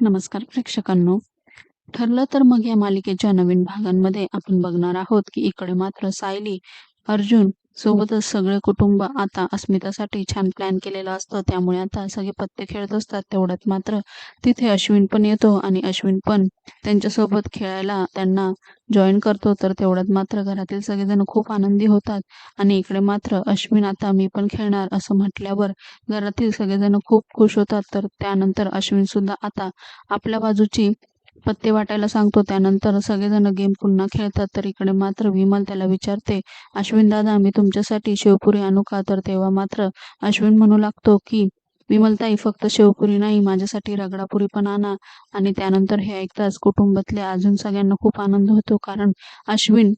नमस्कार प्रेक्षकांनो. ठरलं तर मग या मालिकेच्या नवीन भागांमध्ये आपण बघणार आहोत की इकडे मात्र सायली अर्जुन सोबतच सगळे कुटुंब आता अस्मितासाठी छान प्लॅन केलेला असतो. त्यामुळे आता सगळे पत्ते खेळत असतात. तेवढ्यात मात्र तिथे अश्विन पण येतो आणि अश्विन पण त्यांच्यासोबत खेळायला त्यांना जॉईन करतो. तर तेवढ्यात मात्र घरातील सगळेजण खूप आनंदी होतात. आणि इकडे मात्र अश्विन आता मी पण खेळणार असं म्हटल्यावर घरातील सगळेजण खूप खुश होतात. तर त्यानंतर अश्विन सुद्धा आता आपल्या बाजूची पत्ते वाटायला सांगतो. त्यानंतर सगळेजण गेम पुन्हा खेळतात. तर इकडे मात्र विमल त्याला विचारते अश्विन दादा मी तुमच्यासाठी शेवपुरी आणू का? तर तेव्हा मात्र अश्विन म्हणू लागतो की विमलताई फक्त शेवपुरी नाही माझ्यासाठी रगडापुरी पण आणा. आणि त्यानंतर हे ऐकताच कुटुंबातल्या अजून सगळ्यांना खूप आनंद होतो. कारण अश्विन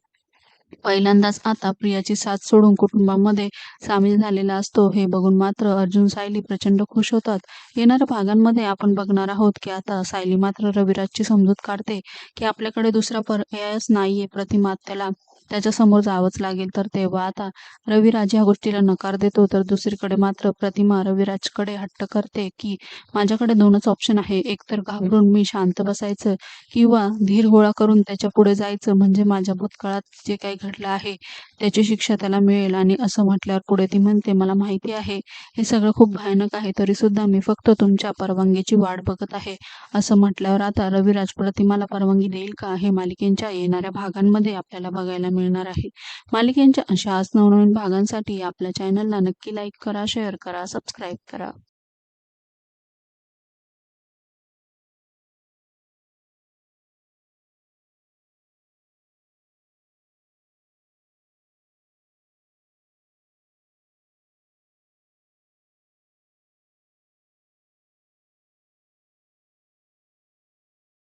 पहिल्यांदाच आता प्रियाची साथ सोडून कुटुंबामध्ये सामील झालेला असतो. हे बघून मात्र अर्जुन सायली प्रचंड खुश होतात. येणाऱ्या भागांमध्ये आपण बघणार आहोत की आता सायली मात्र रविराजची समजूत काढते की आपल्याकडे दुसरा पर्यायच नाहीये. प्रतिमा त्याला त्याच्यासमोर जावंच लागेल. तर तेव्हा आता रविराज या गोष्टीला नकार देतो. तर दुसरीकडे मात्र प्रतिमा रविराजकडे हट्ट करते की माझ्याकडे दोनच ऑप्शन आहे. एक तर घाबरून मी शांत बसायचं किंवा धीर गोळा करून त्याच्या पुढे जायचं. म्हणजे माझ्या भूतकाळात जे काही घडलं आहे. त्याची शिक्षा त्याला मिळेल आणि असं म्हटल्यावर पुढे ती म्हणते मला माहिती आहे. हे सगळं खूप भयानक आहे. तरी सुद्धा मी फक्त तुमच्या परवानगीची वाट बघत आहे. असं म्हटल्यावर आता रविराज प्रतिमाला परवानगी देईल का? हे मालिकेच्या येणाऱ्या भागांमध्ये आपल्याला बघायला मिळणार आहे. मालिकेच्या अशा आज नवनवीन भागांसाठी आपल्या चॅनलला नक्की लाईक करा शेअर करा सबस्क्राईब करा.